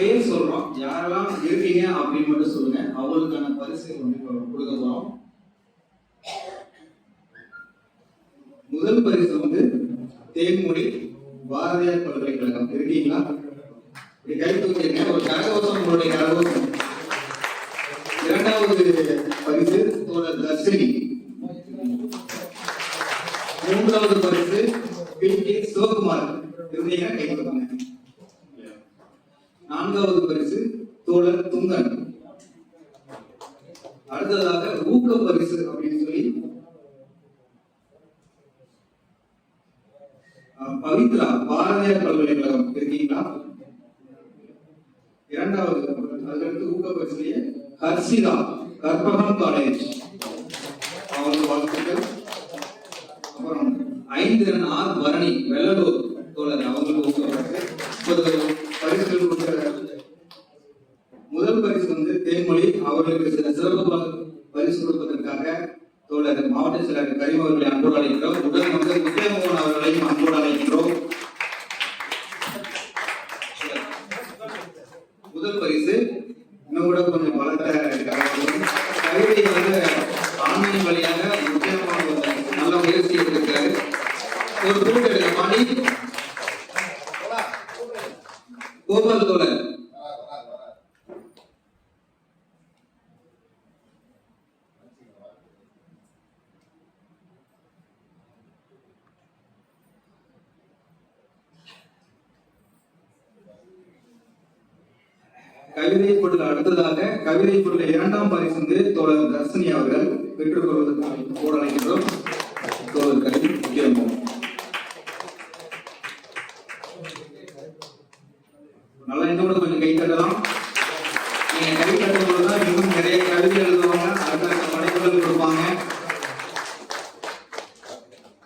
பேர் சொல்றோம். யாரெல்லாம் இருக்கீங்க அப்படின்னு மட்டும் சொல்லுங்க. அவங்களுக்கான பரிசு கொடுக்க போறோம். முதல் பரிசு வந்து தேன்மொழி பாரதியார் பல்கலைக்கழகம். இருக்கீங்களா? கை தூக்கிங்க ஒரு கரகோஷம் உங்களுடைய கரகோசம் இரண்டாவது பரிசு தோழர் தர்ஷினி. மூன்றாவது பரிசு பி கே சிவகுமார். இருந்தீங்கன்னா கை கொடுப்பாங்க நான்காவது பரிசு தோழர் துங்கன். அடுத்ததாக ஊக்க பரிசு அப்படின்னு சொல்லி பவித்ரா பாரதியார் பல்கலைக்கழகம் இருக்கீங்களா? இரண்டாவது அதற்கு ஊக்க பரிசுலேயே ஹர்ஷிதா கற்பகம் காலேஜ் அவங்க வாழ்த்துக்கள். அப்புறம் ஐந்து ஆர் பரணி வெள்ளலூர் தோழர் அவங்களுக்கு ஊக்க பரிசு இப்போது பரிசுகள் கொடுக்கிற முதல் பரிசு வந்து தேன்மொழி அவர்களுக்கு சில சிறப்பு ப- பரிசு கொடுப்பதற்காக தோழர் மாவட்ட செயலர் அவர்களை அன்போடு அழைக்கிறோம் உடன் வந்து முத்தேமோகன் அவர்களையும் அன்போடு அழைக்கிறோம் முதல் பரிசு இன்னும் கூட கொஞ்சம் வளர்த்த கவிதை வந்து ஆன்லைன் வழியாக கவிதை பொருள் அடுத்ததாக கவிதை பொருள் இரண்டாம் பரிசு வந்து தோழர் தர்சினி அவர்கள் பெற்றுக் கொள்வதற்கு கூட அழைக்கின்றோம் தோழர் கல்வி முக்கியம் நல்லா இன்னொரு கொஞ்சம் கை தட்டலாம். நீங்க கை தட்டும் போதுதான் இன்னும் நிறைய கவிதை எழுதுவாங்க அடுத்த படைப்புகள் கொடுப்பாங்க.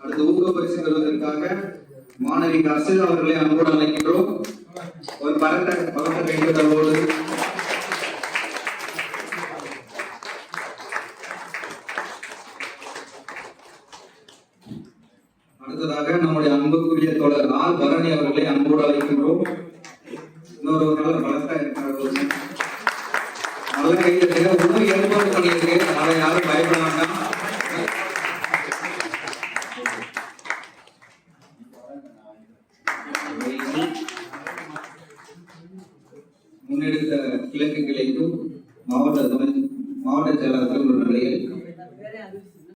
அடுத்து ஊக்க பரிசு பெறுவதற்காக மாணவி கசில் அவர்களை அன்போடு அழைக்கின்றோம். ஒரு பரட்ட பரட்ட கைத்தட்டலோடு அடுத்ததாக நம்முடைய அன்புக்குரிய தோழர் ஆர் பரணி அவர்களை அன்போடு அழைக்கின்றோம். இன்னொரு ஒரு நாள் பலத்த இருக்கிற நல்ல கைத்தட்டுங்க உணவு ஏற்பாடு பண்ணியிருக்கு அதை யாரும் பயப்பட வேண்டாம் முன்னெடுத்த இலக்குகளையும் மாவட்ட மாவட்ட செயலாளர்கள் ஒரு நிலையில்